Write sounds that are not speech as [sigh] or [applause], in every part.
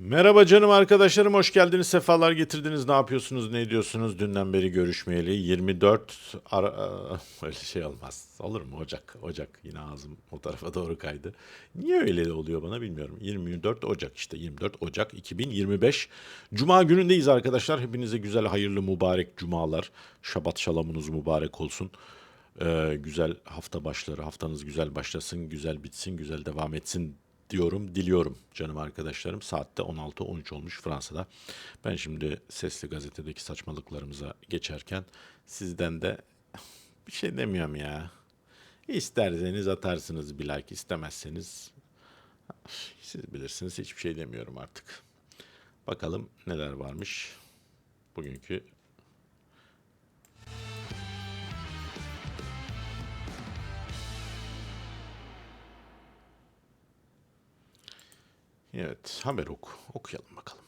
Merhaba canım arkadaşlarım hoş geldiniz sefalar getirdiniz. Ne yapıyorsunuz ne ediyorsunuz? Dünden beri görüşmeyeli 24 ara, Aa, [laughs] öyle şey olmaz. Olur mu? Ocak Ocak. Yine ağzım o tarafa doğru kaydı. Niye öyle oluyor bana bilmiyorum. 24 Ocak işte 24 Ocak 2025 Cuma günündeyiz arkadaşlar. Hepinize güzel hayırlı mübarek cumalar. Şabat şalamunuz mübarek olsun. Ee, güzel hafta başları haftanız güzel başlasın güzel bitsin güzel devam etsin diyorum, diliyorum canım arkadaşlarım. Saatte 16-13 olmuş Fransa'da. Ben şimdi Sesli Gazete'deki saçmalıklarımıza geçerken sizden de [laughs] bir şey demiyorum ya. İsterseniz atarsınız bir like, istemezseniz siz bilirsiniz hiçbir şey demiyorum artık. Bakalım neler varmış bugünkü Evet, haber oku. Okuyalım bakalım.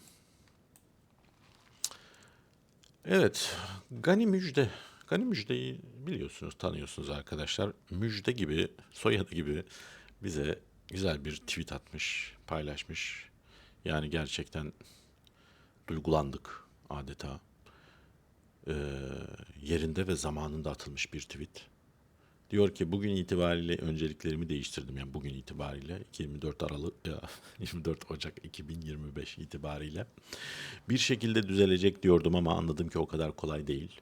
Evet, Gani Müjde. Gani Müjde'yi biliyorsunuz, tanıyorsunuz arkadaşlar. Müjde gibi, soyadı gibi bize güzel bir tweet atmış, paylaşmış. Yani gerçekten duygulandık adeta. Ee, yerinde ve zamanında atılmış bir tweet. Diyor ki bugün itibariyle önceliklerimi değiştirdim. Yani bugün itibariyle 24 Aralık ya, 24 Ocak 2025 itibariyle bir şekilde düzelecek diyordum ama anladım ki o kadar kolay değil.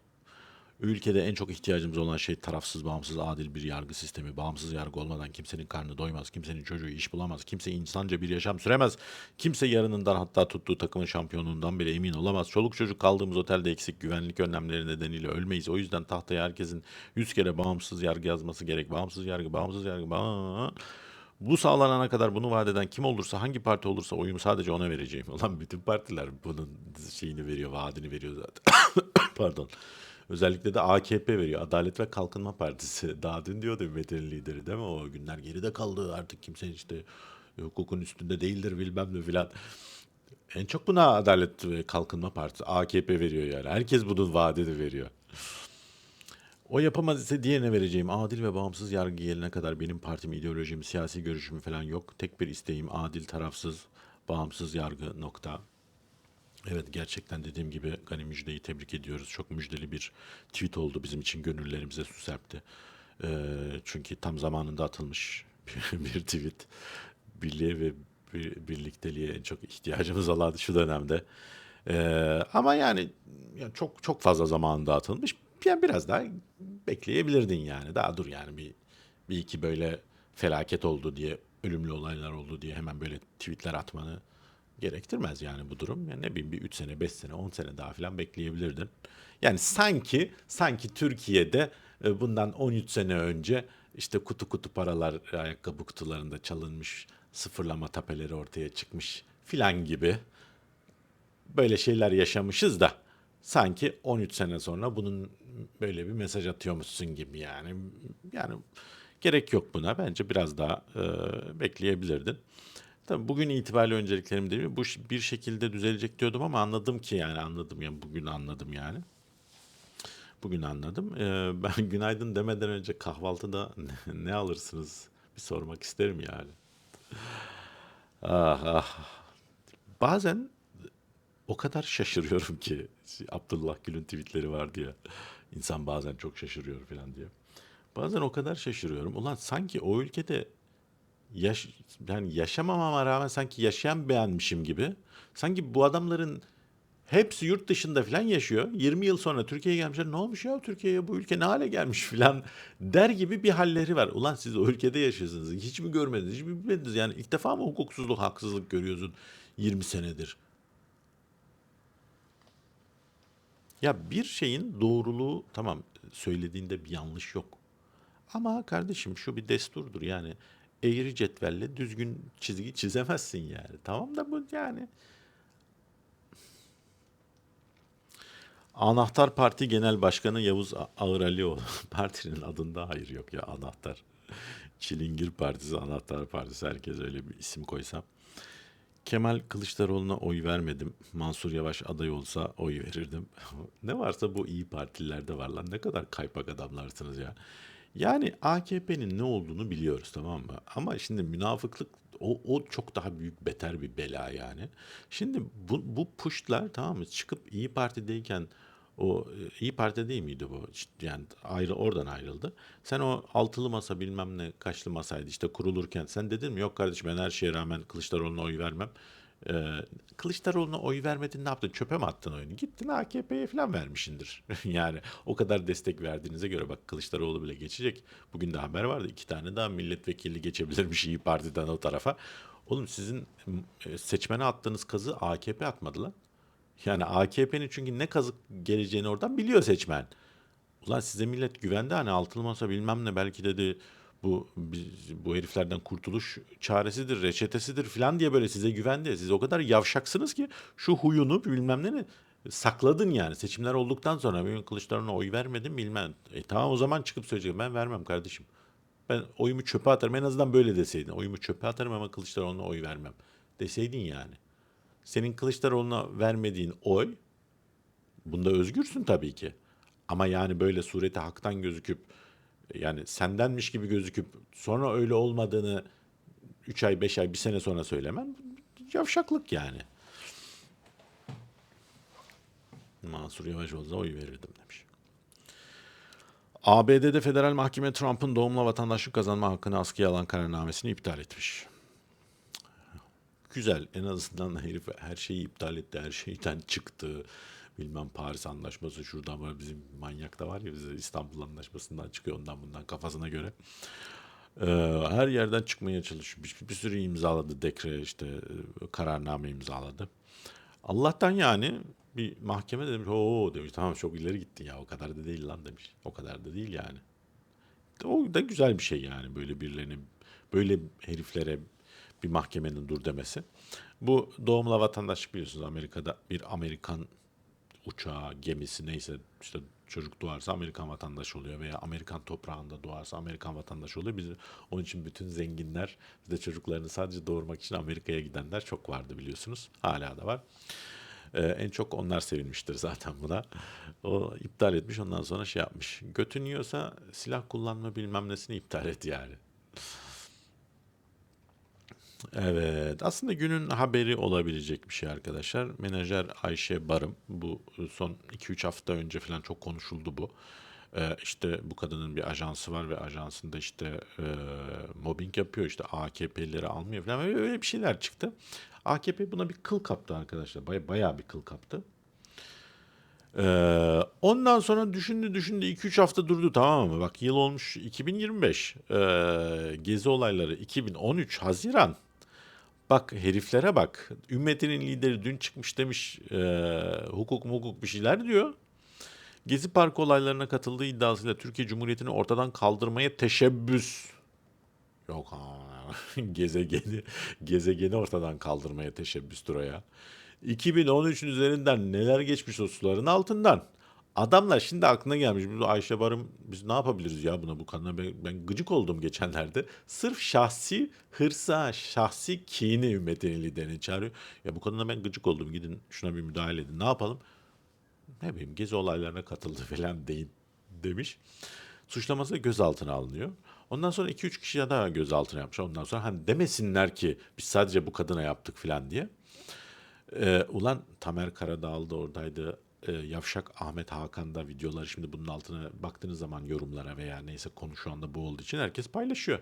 Ülkede en çok ihtiyacımız olan şey tarafsız, bağımsız, adil bir yargı sistemi. Bağımsız yargı olmadan kimsenin karnı doymaz, kimsenin çocuğu iş bulamaz, kimse insanca bir yaşam süremez. Kimse yarınından hatta tuttuğu takımın şampiyonluğundan bile emin olamaz. Çoluk çocuk kaldığımız otelde eksik güvenlik önlemleri nedeniyle ölmeyiz. O yüzden tahtaya herkesin yüz kere bağımsız yargı yazması gerek. Bağımsız yargı, bağımsız yargı, bağ... Bu sağlanana kadar bunu vaat eden kim olursa, hangi parti olursa oyumu sadece ona vereceğim. [laughs] Ulan bütün partiler bunun şeyini veriyor, vaadini veriyor zaten. [coughs] Pardon. Özellikle de AKP veriyor. Adalet ve Kalkınma Partisi. [laughs] Daha dün diyordu Metin lideri değil mi? O günler geride kaldı. Artık kimse işte hukukun üstünde değildir bilmem ne filan. En çok buna Adalet ve Kalkınma Partisi AKP veriyor yani. Herkes bunun vaadini veriyor. O yapamaz ise diğerine vereceğim. Adil ve bağımsız yargı gelene kadar benim partim, ideolojim, siyasi görüşüm falan yok. Tek bir isteğim adil, tarafsız, bağımsız yargı nokta. Evet gerçekten dediğim gibi Gani Müjde'yi tebrik ediyoruz. Çok müjdeli bir tweet oldu bizim için gönüllerimize su serpti. Ee, çünkü tam zamanında atılmış bir, [laughs] bir tweet. Birliğe ve bir, birlikteliğe en çok ihtiyacımız olan şu dönemde. Ee, ama yani, yani çok çok fazla zamanında atılmış. Yani biraz daha bekleyebilirdin yani. Daha dur yani bir bir iki böyle felaket oldu diye, ölümlü olaylar oldu diye hemen böyle tweetler atmanı gerektirmez yani bu durum. Yani ne bileyim bir 3 sene, 5 sene, 10 sene daha falan bekleyebilirdin. Yani sanki sanki Türkiye'de e, bundan 13 sene önce işte kutu kutu paralar ayakkabı kutularında çalınmış, sıfırlama tapeleri ortaya çıkmış filan gibi böyle şeyler yaşamışız da sanki 13 sene sonra bunun böyle bir mesaj atıyormuşsun gibi yani. Yani gerek yok buna. Bence biraz daha e, bekleyebilirdin. Tabii bugün itibariyle önceliklerim değil mi? Bu bir şekilde düzelecek diyordum ama anladım ki yani anladım yani bugün anladım yani. Bugün anladım. Ee, [laughs] ben günaydın demeden önce kahvaltıda ne, ne alırsınız bir sormak isterim yani. Ah ah. Bazen o kadar şaşırıyorum ki [laughs] Abdullah Gül'ün tweetleri vardı ya. İnsan bazen çok şaşırıyor falan diye. Bazen o kadar şaşırıyorum. Ulan sanki o ülkede yaş yani yaşamamama rağmen sanki yaşayan beğenmişim gibi. Sanki bu adamların hepsi yurt dışında falan yaşıyor. 20 yıl sonra Türkiye'ye gelmişler. Ne olmuş ya Türkiye'ye bu ülke ne hale gelmiş falan [laughs] der gibi bir halleri var. Ulan siz o ülkede yaşıyorsunuz. Hiç mi görmediniz? Hiç mi bilmediniz? Yani ilk defa mı hukuksuzluk, haksızlık görüyorsun 20 senedir? Ya bir şeyin doğruluğu tamam söylediğinde bir yanlış yok. Ama kardeşim şu bir desturdur yani eğri cetvelle düzgün çizgi çizemezsin yani. Tamam da bu yani Anahtar Parti Genel Başkanı Yavuz Ağıralioğlu. [laughs] Partinin adında hayır yok ya anahtar. Çilingir Partisi, Anahtar Partisi herkes öyle bir isim koysa. Kemal Kılıçdaroğlu'na oy vermedim. Mansur Yavaş aday olsa oy verirdim. [laughs] ne varsa bu iyi partilerde var lan. Ne kadar kaypak adamlarsınız ya. Yani AKP'nin ne olduğunu biliyoruz tamam mı? Ama şimdi münafıklık o, o çok daha büyük beter bir bela yani. Şimdi bu, bu puştlar tamam mı çıkıp İyi Parti'deyken o e, İyi Parti değil miydi bu? Yani ayrı oradan ayrıldı. Sen o altılı masa bilmem ne kaçlı masaydı işte kurulurken sen dedin mi yok kardeşim ben her şeye rağmen Kılıçdaroğlu'na oy vermem. Ee, Kılıçdaroğlu'na oy vermedin ne yaptın? Çöpe mi attın oyunu? Gittin AKP'ye falan vermişindir. [laughs] yani o kadar destek verdiğinize göre bak Kılıçdaroğlu bile geçecek. Bugün de haber vardı. iki tane daha milletvekili geçebilirmiş İyi Parti'den o tarafa. Oğlum sizin e, seçmene attığınız kazı AKP atmadı lan. Yani AKP'nin çünkü ne kazık geleceğini oradan biliyor seçmen. Ulan size millet güvende hani altılı masa bilmem ne belki dedi bu biz- bu heriflerden kurtuluş çaresidir, reçetesidir falan diye böyle size güvendi. Siz o kadar yavşaksınız ki şu huyunu bilmem ne sakladın yani. Seçimler olduktan sonra benim Kılıçdaroğlu'na oy vermedim bilmem. E tamam o zaman çıkıp söyleyecek ben vermem kardeşim. Ben oyumu çöpe atarım en azından böyle deseydin. Oyumu çöpe atarım ama Kılıçdaroğlu'na oy vermem deseydin yani. Senin Kılıçdaroğlu'na vermediğin oy Bunda özgürsün tabii ki. Ama yani böyle sureti haktan gözüküp yani sendenmiş gibi gözüküp sonra öyle olmadığını 3 ay 5 ay bir sene sonra söylemen yavşaklık yani. Mansur Yavaş olsa oy verirdim demiş. ABD'de federal mahkeme Trump'ın doğumla vatandaşlık kazanma hakkını askıya alan kararnamesini iptal etmiş. Güzel. En azından herif her şeyi iptal etti. Her şeyden çıktı. Bilmem Paris Anlaşması şuradan var. Bizim manyak da var ya bize İstanbul Anlaşması'ndan çıkıyor ondan bundan kafasına göre. Ee, her yerden çıkmaya çalışıyor. Bir, bir sürü imzaladı. Dekre işte e, kararname imzaladı. Allah'tan yani bir mahkeme de demiş. Oo demiş tamam çok ileri gittin ya o kadar da değil lan demiş. O kadar da değil yani. O da güzel bir şey yani böyle birilerinin böyle heriflere bir mahkemenin dur demesi. Bu doğumla vatandaşlık biliyorsunuz Amerika'da bir Amerikan uçağı, gemisi neyse işte çocuk doğarsa Amerikan vatandaşı oluyor veya Amerikan toprağında doğarsa Amerikan vatandaşı oluyor. Biz onun için bütün zenginler de çocuklarını sadece doğurmak için Amerika'ya gidenler çok vardı biliyorsunuz. Hala da var. Ee, en çok onlar sevinmiştir zaten buna. O iptal etmiş ondan sonra şey yapmış. Götün yiyorsa silah kullanma bilmem nesini iptal et yani. Evet, aslında günün haberi olabilecek bir şey arkadaşlar. Menajer Ayşe Barım, bu son 2-3 hafta önce falan çok konuşuldu bu. Ee, işte bu kadının bir ajansı var ve ajansında işte e, mobbing yapıyor, işte AKP'lileri almıyor falan öyle bir şeyler çıktı. AKP buna bir kıl kaptı arkadaşlar, baya, bayağı bir kıl kaptı. Ee, ondan sonra düşündü düşündü 2-3 hafta durdu tamam mı? Bak yıl olmuş 2025. Ee, gezi olayları 2013 Haziran. Bak heriflere bak. Ümmetinin lideri dün çıkmış demiş e, hukuk mukuk bir şeyler diyor. Gezi Parkı olaylarına katıldığı iddiasıyla Türkiye Cumhuriyeti'ni ortadan kaldırmaya teşebbüs. Yok ha. [laughs] gezegeni, gezegeni ortadan kaldırmaya teşebbüstür o ya. 2013'ün üzerinden neler geçmiş o suların altından. Adamlar şimdi aklına gelmiş. Bu Ayşe Barım biz ne yapabiliriz ya buna bu kadına ben, ben gıcık oldum geçenlerde. Sırf şahsi hırsa, şahsi kini ümmetinin liderini çağırıyor. Ya bu kadına ben gıcık oldum gidin şuna bir müdahale edin. Ne yapalım? Ne bileyim gezi olaylarına katıldı [laughs] falan deyin demiş. Suçlaması da gözaltına alınıyor. Ondan sonra 2-3 kişi daha gözaltına yapmış. Ondan sonra hani demesinler ki biz sadece bu kadına yaptık falan diye. Ee, ulan Tamer Karadağlı da oradaydı. Ee, Yavşak Ahmet Hakan da videoları şimdi bunun altına baktığınız zaman yorumlara veya neyse konu şu anda bu olduğu için herkes paylaşıyor.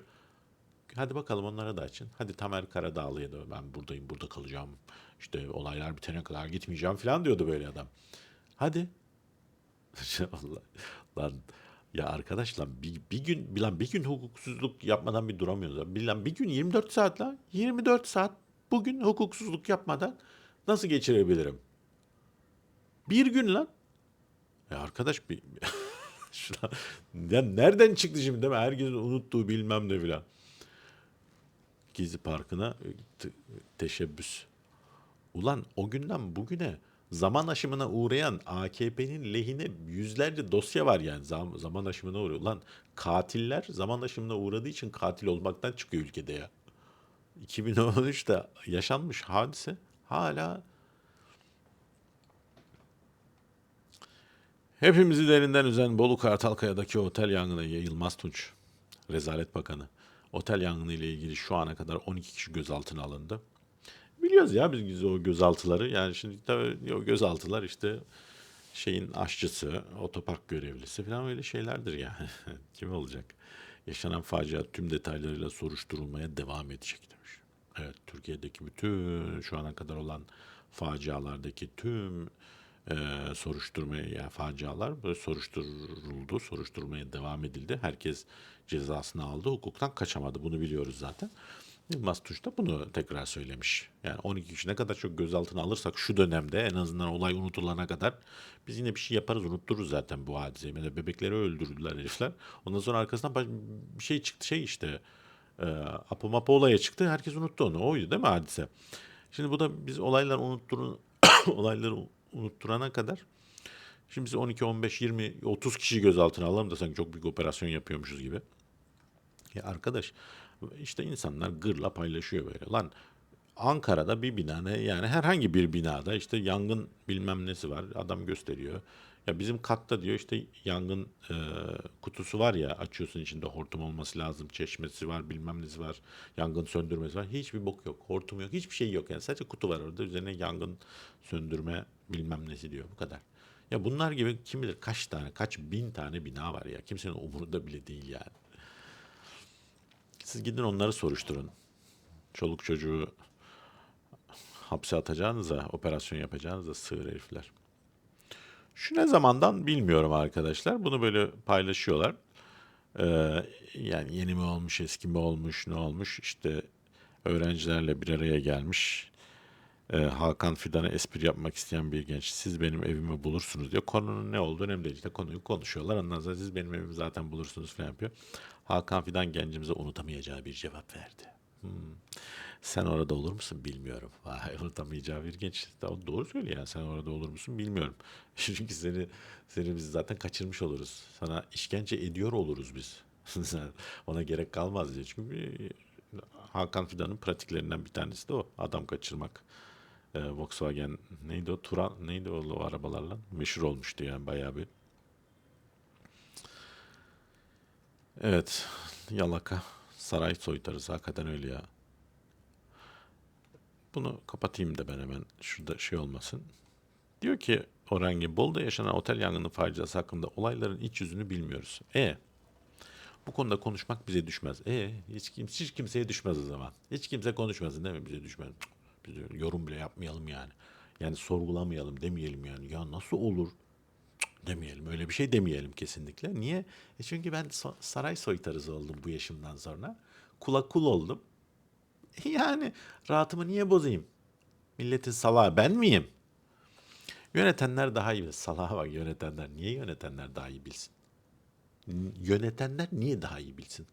Hadi bakalım onlara da açın. Hadi Tamer Karadağlı'ya da ben buradayım, burada kalacağım. İşte olaylar bitene kadar gitmeyeceğim falan diyordu böyle adam. Hadi. [laughs] Allah, lan ya arkadaş lan bir, bir gün lan bir gün hukuksuzluk yapmadan bir duramıyoruz. Bir, lan bir gün 24 saat lan 24 saat bugün hukuksuzluk yapmadan nasıl geçirebilirim? Bir gün lan. Ya arkadaş bir [laughs] Şuna- ya nereden çıktı şimdi değil mi? Herkesin unuttuğu bilmem ne filan. Gezi Parkı'na te- teşebbüs. Ulan o günden bugüne zaman aşımına uğrayan AKP'nin lehine yüzlerce dosya var yani Zam- zaman aşımına uğruyor. Ulan katiller zaman aşımına uğradığı için katil olmaktan çıkıyor ülkede ya. 2013'te yaşanmış hadise hala Hepimizi derinden üzen Bolu Kartalkaya'daki otel yangını Yılmaz Tunç, Rezalet Bakanı. Otel yangını ile ilgili şu ana kadar 12 kişi gözaltına alındı. Biliyoruz ya biz o gözaltıları. Yani şimdi tabii o gözaltılar işte şeyin aşçısı, otopark görevlisi falan öyle şeylerdir yani. [laughs] Kim olacak? Yaşanan facia tüm detaylarıyla soruşturulmaya devam edecek demiş. Evet, Türkiye'deki bütün şu ana kadar olan facialardaki tüm e, soruşturmaya yani facialar böyle soruşturuldu, soruşturmaya devam edildi. Herkes cezasını aldı, hukuktan kaçamadı. Bunu biliyoruz zaten. Yılmaz Tunç da bunu tekrar söylemiş. Yani 12 kişi ne kadar çok gözaltına alırsak şu dönemde en azından olay unutulana kadar biz yine bir şey yaparız unuttururuz zaten bu hadiseyi. Mesela bebekleri öldürdüler herifler. Ondan sonra arkasından bir şey çıktı şey işte e, Apo Mapo olaya çıktı. Herkes unuttu onu. Oydu değil mi hadise? Şimdi bu da biz olaylar unutturun [coughs] olayları unutturana kadar Şimdi biz 12, 15, 20, 30 kişi gözaltına alalım da sanki çok büyük operasyon yapıyormuşuz gibi. Ya arkadaş işte insanlar gırla paylaşıyor böyle. Lan Ankara'da bir bina ne yani herhangi bir binada işte yangın bilmem nesi var adam gösteriyor. Ya bizim katta diyor işte yangın e, kutusu var ya açıyorsun içinde hortum olması lazım. Çeşmesi var bilmem nesi var. Yangın söndürmesi var. Hiçbir bok yok. Hortum yok. Hiçbir şey yok yani. Sadece kutu var orada. Üzerine yangın söndürme bilmem nesi diyor. Bu kadar. Ya bunlar gibi kim bilir kaç tane kaç bin tane bina var ya. Kimsenin umurunda bile değil yani. Siz gidin onları soruşturun. Çoluk çocuğu hapse atacağınıza, operasyon yapacağınıza sığır herifler. Şu ne zamandan bilmiyorum arkadaşlar. Bunu böyle paylaşıyorlar. Ee, yani yeni mi olmuş, eski mi olmuş, ne olmuş? İşte öğrencilerle bir araya gelmiş. Ee, Hakan Fidan'a espri yapmak isteyen bir genç. Siz benim evimi bulursunuz diyor. Konunun ne olduğu önemli değil. İşte konuyu konuşuyorlar. Ondan sonra siz benim evimi zaten bulursunuz falan yapıyor. Hakan Fidan gencimize unutamayacağı bir cevap verdi. Hmm. Sen orada olur musun bilmiyorum. [laughs] Vay unutamayacağı bir genç. Doğru söylüyor yani sen orada olur musun bilmiyorum. [laughs] Çünkü seni seni biz zaten kaçırmış oluruz. Sana işkence ediyor oluruz biz. [laughs] Ona gerek kalmaz diye. Çünkü Hakan Fidan'ın pratiklerinden bir tanesi de o. Adam kaçırmak. Ee, Volkswagen neydi o? Turan neydi o, o arabalarla? Meşhur olmuştu yani bayağı bir. Evet. Yalaka. Saray soytarısı. Hakikaten öyle ya. Bunu kapatayım da ben hemen. Şurada şey olmasın. Diyor ki Orhan Bolu'da yaşanan otel yangını faciası hakkında olayların iç yüzünü bilmiyoruz. E bu konuda konuşmak bize düşmez. E hiç, kim, hiç kimseye düşmez o zaman. Hiç kimse konuşmasın değil mi? Bize düşmez. Yorum bile yapmayalım yani. Yani sorgulamayalım demeyelim yani. Ya nasıl olur? Demeyelim. Öyle bir şey demeyelim kesinlikle. Niye? E çünkü ben saray soytarısı oldum bu yaşımdan sonra. Kula kul oldum. [laughs] Yani rahatımı niye bozayım? Milletin salağı ben miyim? Yönetenler daha iyi. Salaha bak yönetenler. Niye yönetenler daha iyi bilsin? Yönetenler niye daha iyi bilsin?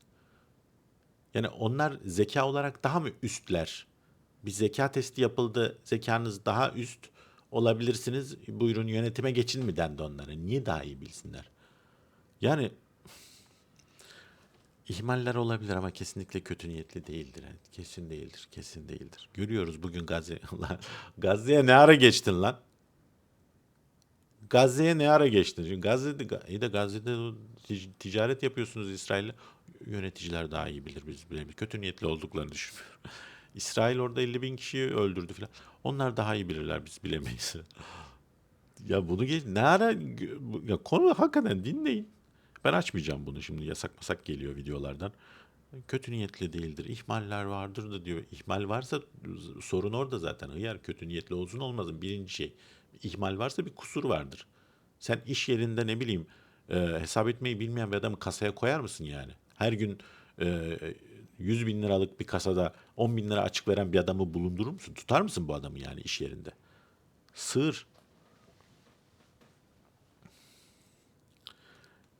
Yani onlar zeka olarak daha mı üstler? Bir zeka testi yapıldı. Zekanız daha üst olabilirsiniz. Buyurun yönetime geçin mi dendi onlara? Niye daha iyi bilsinler? Yani ihmaller olabilir ama kesinlikle kötü niyetli değildir. Kesin değildir. Kesin değildir. Görüyoruz bugün Gazze. [laughs] Gazze'ye ne ara geçtin lan? Gazze'ye ne ara geçtin? Çünkü Gazze'de, iyi de Gazze'de ticaret yapıyorsunuz İsrail'le. Yöneticiler daha iyi bilir biz bile. Kötü niyetli olduklarını düşünmüyorum. İsrail orada 50 bin kişiyi öldürdü falan. Onlar daha iyi bilirler biz bilemeyiz. [laughs] ya bunu geç ne ara ya konu hakikaten dinleyin. Ben açmayacağım bunu şimdi yasak masak geliyor videolardan. Kötü niyetli değildir. İhmaller vardır da diyor. İhmal varsa sorun orada zaten. Hıyar kötü niyetli olsun olmasın. Birinci şey. İhmal varsa bir kusur vardır. Sen iş yerinde ne bileyim e, hesap etmeyi bilmeyen bir adamı kasaya koyar mısın yani? Her gün e, 100 bin liralık bir kasada 10 bin lira açık veren bir adamı bulundurur musun? Tutar mısın bu adamı yani iş yerinde? Sığır.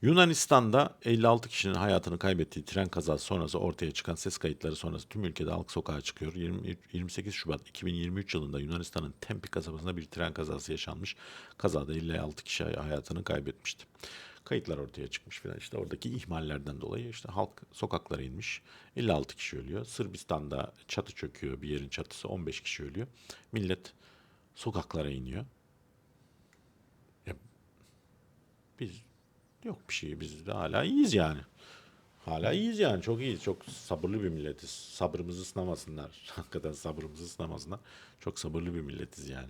Yunanistan'da 56 kişinin hayatını kaybettiği tren kazası sonrası ortaya çıkan ses kayıtları sonrası tüm ülkede halk sokağa çıkıyor. 20 28 Şubat 2023 yılında Yunanistan'ın Tempi kasabasında bir tren kazası yaşanmış. Kazada 56 kişi hayatını kaybetmişti. Kayıtlar ortaya çıkmış filan işte oradaki ihmallerden dolayı işte halk sokaklara inmiş. 56 kişi ölüyor. Sırbistan'da çatı çöküyor bir yerin çatısı 15 kişi ölüyor. Millet sokaklara iniyor. biz yok bir şey. Biz de hala iyiyiz yani. Hala iyiyiz yani. Çok iyiyiz. Çok sabırlı bir milletiz. Sabrımızı sınamasınlar. [laughs] Hakikaten sabrımızı sınamasınlar. Çok sabırlı bir milletiz yani.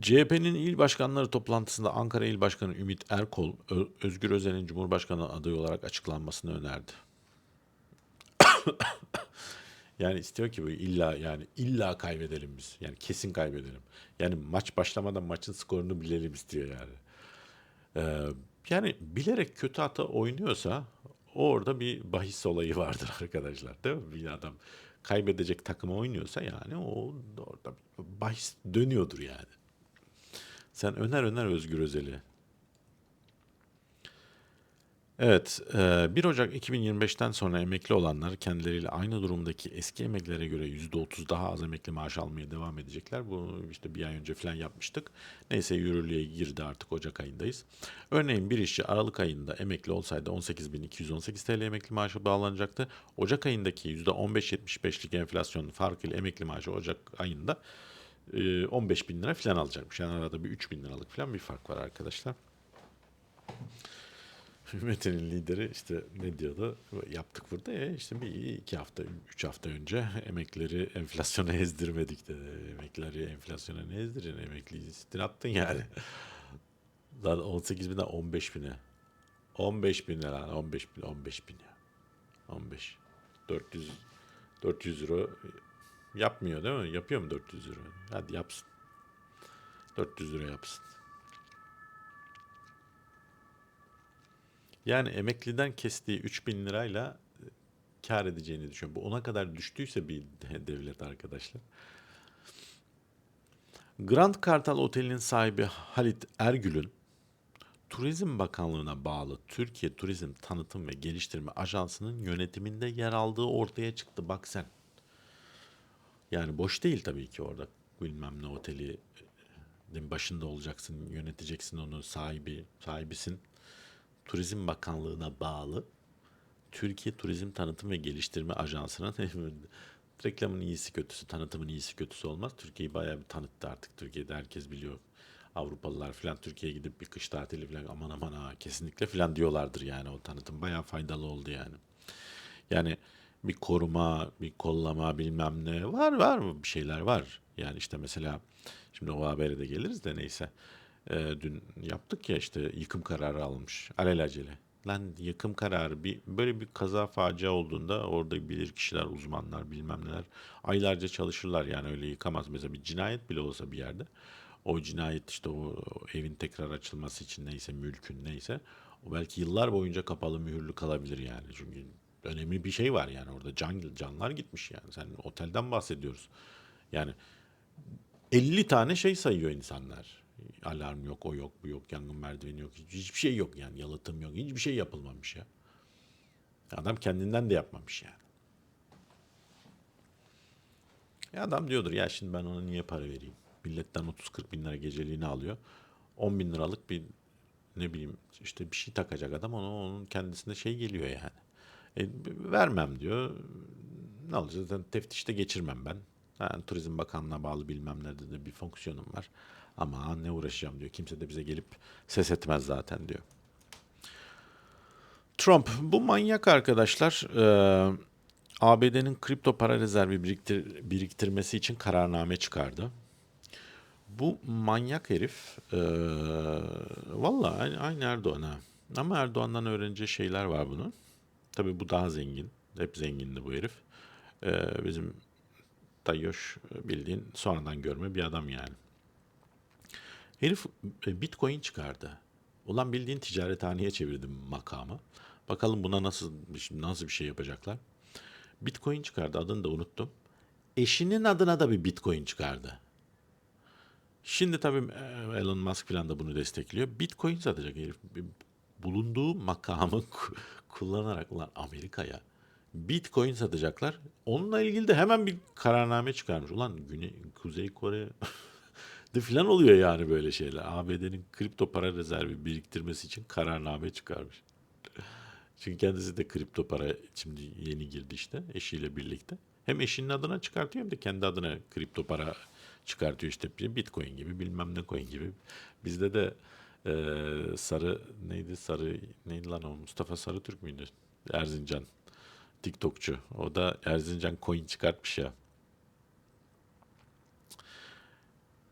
CHP'nin il başkanları toplantısında Ankara İl Başkanı Ümit Erkol, Özgür Özel'in Cumhurbaşkanı adayı olarak açıklanmasını önerdi. [coughs] Yani istiyor ki bu illa yani illa kaybedelim biz. Yani kesin kaybedelim. Yani maç başlamadan maçın skorunu bilelim istiyor yani. Ee, yani bilerek kötü hata oynuyorsa orada bir bahis olayı vardır [laughs] arkadaşlar. Değil mi? Bir adam kaybedecek takıma oynuyorsa yani o orada bahis dönüyordur yani. Sen öner öner Özgür Özel'i. Evet, eee, 1 Ocak 2025'ten sonra emekli olanlar kendileriyle aynı durumdaki eski emeklilere göre %30 daha az emekli maaş almaya devam edecekler. Bunu işte bir ay önce falan yapmıştık. Neyse yürürlüğe girdi artık Ocak ayındayız. Örneğin bir işçi Aralık ayında emekli olsaydı 18.218 TL emekli maaşı bağlanacaktı. Ocak ayındaki %15.75'lik enflasyon farkıyla emekli maaşı Ocak ayında 15 bin lira falan alacakmış. Yani arada bir 3 bin liralık falan bir fark var arkadaşlar. [laughs] Metin'in lideri işte ne diyordu? Yaptık burada ya işte bir iki hafta, üç hafta önce emeklileri enflasyona [laughs] ezdirmedik dedi. Emeklileri enflasyona ne ezdirin? Emekliyi sitin attın yani. [laughs] Lan 18 binden 15 bine. 15 bin lira, 15 bin, 15 bin ya. 15. 400, 400 euro yapmıyor değil mi? Yapıyor mu 400 euro? Hadi yapsın. 400 lira yapsın. Yani emekliden kestiği 3000 lirayla e, kar edeceğini düşünüyorum. Bu ona kadar düştüyse bir de- devlet arkadaşlar. Grand Kartal Oteli'nin sahibi Halit Ergül'ün Turizm Bakanlığı'na bağlı Türkiye Turizm Tanıtım ve Geliştirme Ajansı'nın yönetiminde yer aldığı ortaya çıktı. Bak sen. Yani boş değil tabii ki orada bilmem ne oteli e, başında olacaksın, yöneteceksin onu, sahibi, sahibisin. Turizm Bakanlığı'na bağlı Türkiye Turizm Tanıtım ve Geliştirme Ajansı'nın [laughs] reklamın iyisi kötüsü, tanıtımın iyisi kötüsü olmaz. Türkiye'yi bayağı bir tanıttı artık. Türkiye'de herkes biliyor. Avrupalılar falan Türkiye'ye gidip bir kış tatili falan aman aman ha kesinlikle falan diyorlardır yani o tanıtım bayağı faydalı oldu yani. Yani bir koruma, bir kollama bilmem ne var var mı bir şeyler var. Yani işte mesela şimdi o habere de geliriz de neyse. Ee, dün yaptık ya işte yıkım kararı alınmış alelacele. Lan yıkım kararı bir böyle bir kaza facia olduğunda orada bilir kişiler, uzmanlar bilmem neler aylarca çalışırlar yani öyle yıkamaz. Mesela bir cinayet bile olsa bir yerde o cinayet işte o, o evin tekrar açılması için neyse mülkün neyse o belki yıllar boyunca kapalı mühürlü kalabilir yani. Çünkü önemli bir şey var yani orada can canlar gitmiş yani. Sen otelden bahsediyoruz. Yani 50 tane şey sayıyor insanlar. Alarm yok, o yok, bu yok, yangın merdiveni yok. Hiç- Hiçbir şey yok yani. Yalıtım yok. Hiçbir şey yapılmamış ya. Adam kendinden de yapmamış yani. Ya adam diyordur ya şimdi ben ona niye para vereyim? Milletten 30-40 bin lira geceliğini alıyor. 10 bin liralık bir ne bileyim işte bir şey takacak adam ona onun kendisine şey geliyor yani. E, vermem diyor. Ne olacak zaten teftişte geçirmem ben. Ha, Turizm Bakanlığı'na bağlı bilmem nerede de bir fonksiyonum var. Ama ne uğraşacağım diyor. Kimse de bize gelip ses etmez zaten diyor. Trump bu manyak arkadaşlar e, ABD'nin kripto para rezervi biriktir, biriktirmesi için kararname çıkardı. Bu manyak herif e, valla aynı, Erdoğan. Ama Erdoğan'dan öğreneceği şeyler var bunun. Tabii bu daha zengin. Hep zengindi bu herif. E, bizim Tayyöş bildiğin sonradan görme bir adam yani. Herif e, Bitcoin çıkardı. Ulan bildiğin ticarethaneye çevirdim makamı. Bakalım buna nasıl nasıl bir şey yapacaklar. Bitcoin çıkardı adını da unuttum. Eşinin adına da bir Bitcoin çıkardı. Şimdi tabii e, Elon Musk falan da bunu destekliyor. Bitcoin satacak herif. Bulunduğu makamı [laughs] ku- kullanarak ulan Amerika'ya Bitcoin satacaklar. Onunla ilgili de hemen bir kararname çıkarmış. Ulan Güney, Kuzey Kore [laughs] de filan oluyor yani böyle şeyler. ABD'nin kripto para rezervi biriktirmesi için kararname çıkarmış. [laughs] Çünkü kendisi de kripto para şimdi yeni girdi işte eşiyle birlikte. Hem eşinin adına çıkartıyor hem de kendi adına kripto para çıkartıyor işte Bitcoin gibi bilmem ne coin gibi. Bizde de eee, sarı neydi sarı neydi lan o Mustafa Sarıtürk müydü? Erzincan TikTokçu. O da Erzincan coin çıkartmış ya.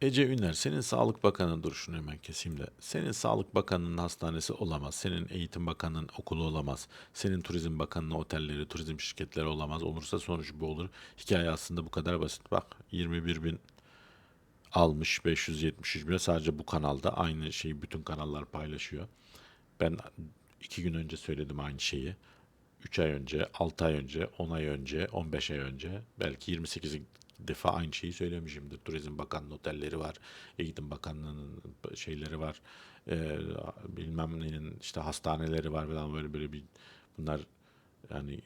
Ece Üner, senin Sağlık Bakanı dur şunu hemen keseyim de. Senin Sağlık Bakanı'nın hastanesi olamaz. Senin Eğitim Bakanı'nın okulu olamaz. Senin Turizm Bakanı'nın otelleri, turizm şirketleri olamaz. Olursa sonuç bu olur. Hikaye aslında bu kadar basit. Bak 21 bin almış 573 bin sadece bu kanalda aynı şeyi bütün kanallar paylaşıyor. Ben iki gün önce söyledim aynı şeyi. 3 ay önce, 6 ay önce, 10 ay önce, 15 ay önce belki 28 defa aynı şeyi söylemişimdir. Turizm Bakanlığı otelleri var, Eğitim Bakanlığı'nın şeyleri var, eee, bilmem neyin işte hastaneleri var falan böyle böyle bir bunlar yani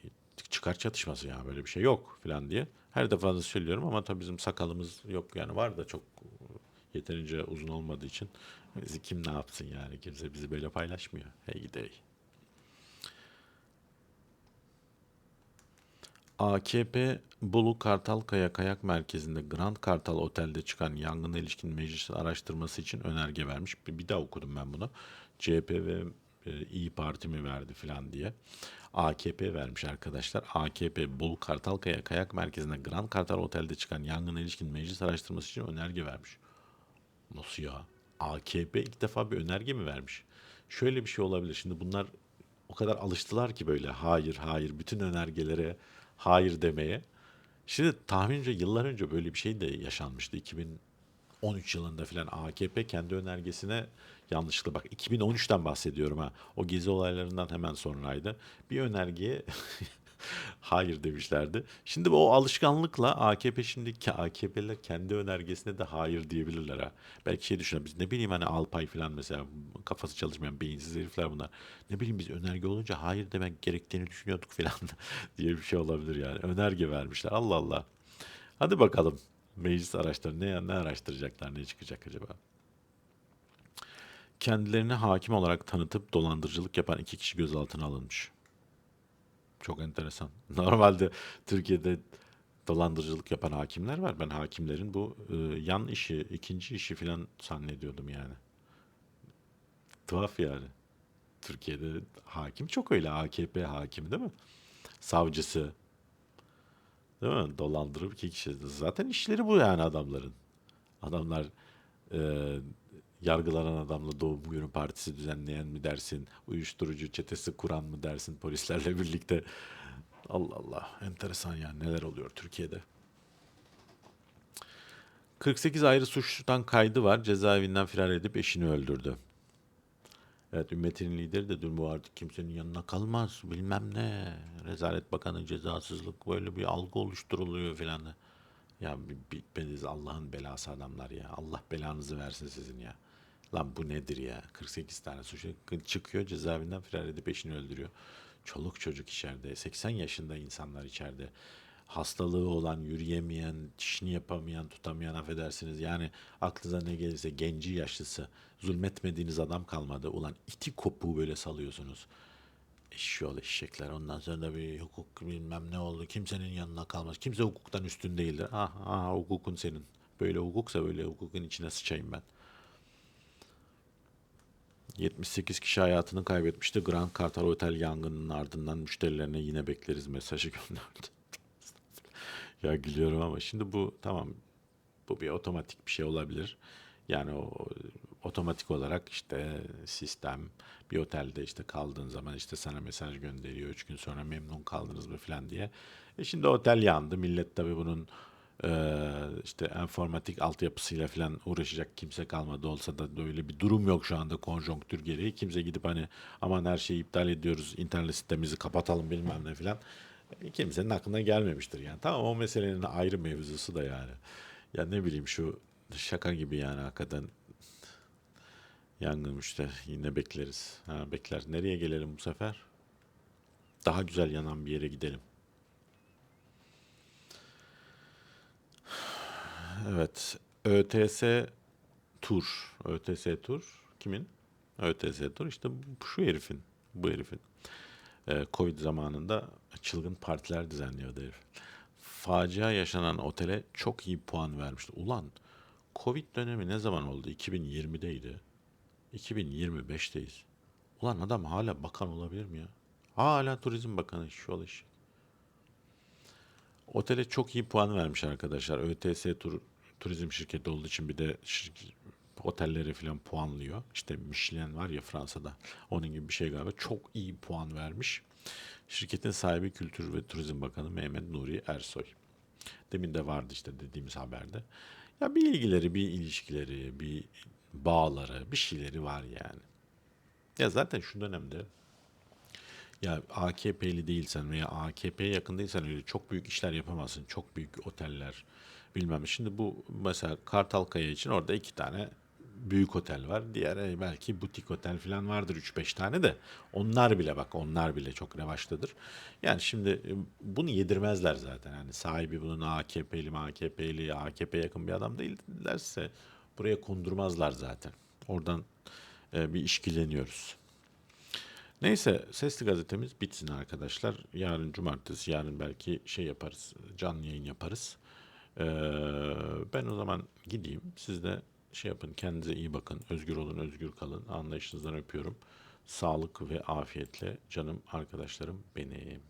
çıkar çatışması ya böyle bir şey yok falan diye. Her defasında söylüyorum ama tabii bizim sakalımız yok yani var da çok yeterince uzun olmadığı için bizi kim ne yapsın yani kimse bizi böyle paylaşmıyor. Hey gidi hey. AKP Bolu Kartalkaya Kayak Merkezi'nde Grand Kartal Otel'de çıkan yangına ilişkin meclisin araştırması için önerge vermiş. Bir, bir daha okudum ben bunu. CHP ve e, İyi Parti mi verdi falan diye. AKP vermiş arkadaşlar. AKP Bolu Kartalkaya Kayak Merkezi'nde Grand Kartal Otel'de çıkan yangına ilişkin meclis araştırması için önerge vermiş. Nasıl ya? AKP ilk defa bir önerge mi vermiş? Şöyle bir şey olabilir. Şimdi bunlar o kadar alıştılar ki böyle hayır hayır bütün önergelere hayır demeye. Şimdi tahminimce yıllar önce böyle bir şey de yaşanmıştı. 2013 yılında filan AKP kendi önergesine yanlışlıkla bak 2013'ten bahsediyorum ha. O gezi olaylarından hemen sonraydı. Bir önergeye [laughs] hayır demişlerdi. Şimdi o alışkanlıkla AKP şimdi AKP'liler kendi önergesine de hayır diyebilirler ha. Belki şey düşünüyor biz ne bileyim hani Alpay falan mesela kafası çalışmayan beyinsiz herifler bunlar. Ne bileyim biz önerge olunca hayır demek gerektiğini düşünüyorduk falan [laughs] diye bir şey olabilir yani. Önerge vermişler Allah Allah. Hadi bakalım meclis araştır ne, ne araştıracaklar ne çıkacak acaba? Kendilerini hakim olarak tanıtıp dolandırıcılık yapan iki kişi gözaltına alınmış. Çok enteresan. [laughs] Normalde Türkiye'de dolandırıcılık yapan hakimler var. Ben hakimlerin bu e, yan işi, ikinci işi falan zannediyordum yani. Tuhaf yani. Türkiye'de hakim çok öyle. AKP hakimi değil mi? Savcısı. Değil mi? Dolandırıp iki kişi. Zaten işleri bu yani adamların. Adamlar e, yargılanan adamla doğum günü partisi düzenleyen mi dersin? Uyuşturucu çetesi kuran mı dersin polislerle birlikte? Allah Allah. Enteresan yani neler oluyor Türkiye'de. 48 ayrı suçtan kaydı var. Cezaevinden firar edip eşini öldürdü. Evet ümmetinin lideri de dün bu artık kimsenin yanına kalmaz bilmem ne. Rezalet Bakanı cezasızlık böyle bir algı oluşturuluyor filan. Ya bi- bitmeniz Allah'ın belası adamlar ya. Allah belanızı versin sizin ya. Lan bu nedir ya? 48 tane suçlu çıkıyor cezaevinden firar edip eşini öldürüyor. Çoluk çocuk içeride. 80 yaşında insanlar içeride. Hastalığı olan, yürüyemeyen, dişini yapamayan, tutamayan affedersiniz. Yani aklınıza ne gelirse genci yaşlısı. Zulmetmediğiniz adam kalmadı. Ulan iti kopuğu böyle salıyorsunuz. Eşyol eşekler. Ondan sonra da bir hukuk bilmem ne oldu. Kimsenin yanına kalmaz. Kimse hukuktan üstün değildir. Ah, ah hukukun senin. Böyle hukuksa böyle hukukun içine sıçayım ben. 78 kişi hayatını kaybetmişti. Grand Kartal Otel yangınının ardından müşterilerine yine bekleriz mesajı [laughs] gönderdi. Ya gülüyorum ama şimdi bu tamam bu bir otomatik bir şey olabilir. Yani o otomatik olarak işte sistem bir otelde işte kaldığın zaman işte sana mesaj gönderiyor. Üç gün sonra memnun kaldınız mı falan diye. E şimdi otel yandı. Millet tabii bunun eee, işte informatik altyapısıyla falan uğraşacak kimse kalmadı olsa da öyle bir durum yok şu anda konjonktür gereği. Kimse gidip hani aman her şeyi iptal ediyoruz, internet sitemizi kapatalım bilmem ne falan. Kimsenin aklına gelmemiştir yani. Tamam o meselenin ayrı mevzusu da yani. Ya ne bileyim şu şaka gibi yani hakikaten yangın işte yine bekleriz. Ha, bekler. Nereye gelelim bu sefer? Daha güzel yanan bir yere gidelim. Evet. ÖTS Tur. ÖTS Tur kimin? ÖTS Tur işte şu herifin. Bu herifin. Ee, Covid zamanında çılgın partiler düzenliyordu herif. Facia yaşanan otele çok iyi puan vermişti. Ulan Covid dönemi ne zaman oldu? 2020'deydi. 2025'teyiz. Ulan adam hala bakan olabilir mi ya? Hala turizm bakanı şu ol iş. Otele çok iyi puan vermiş arkadaşlar. ÖTS tur, turizm şirketi olduğu için bir de şirk- otelleri falan puanlıyor. İşte Michelin var ya Fransa'da. Onun gibi bir şey galiba. Çok iyi puan vermiş. Şirketin sahibi Kültür ve Turizm Bakanı Mehmet Nuri Ersoy. Demin de vardı işte dediğimiz haberde. Ya bir ilgileri, bir ilişkileri, bir bağları, bir şeyleri var yani. Ya zaten şu dönemde ya AKP'li değilsen veya AKP'ye yakın öyle çok büyük işler yapamazsın. Çok büyük oteller bilmem. Şimdi bu mesela Kartalkaya için orada iki tane büyük otel var. Diğer belki butik otel falan vardır 3-5 tane de. Onlar bile bak onlar bile çok revaçtadır. Yani şimdi e, bunu yedirmezler zaten. Yani sahibi bunun AKP'li AKP'li AKP yakın bir adam değillerse buraya kondurmazlar zaten. Oradan e, bir işkileniyoruz. Neyse sesli gazetemiz bitsin arkadaşlar. Yarın cumartesi, yarın belki şey yaparız, canlı yayın yaparız. Ee, ben o zaman gideyim. Siz de şey yapın, kendinize iyi bakın. Özgür olun, özgür kalın. Anlayışınızdan öpüyorum. Sağlık ve afiyetle canım arkadaşlarım benim.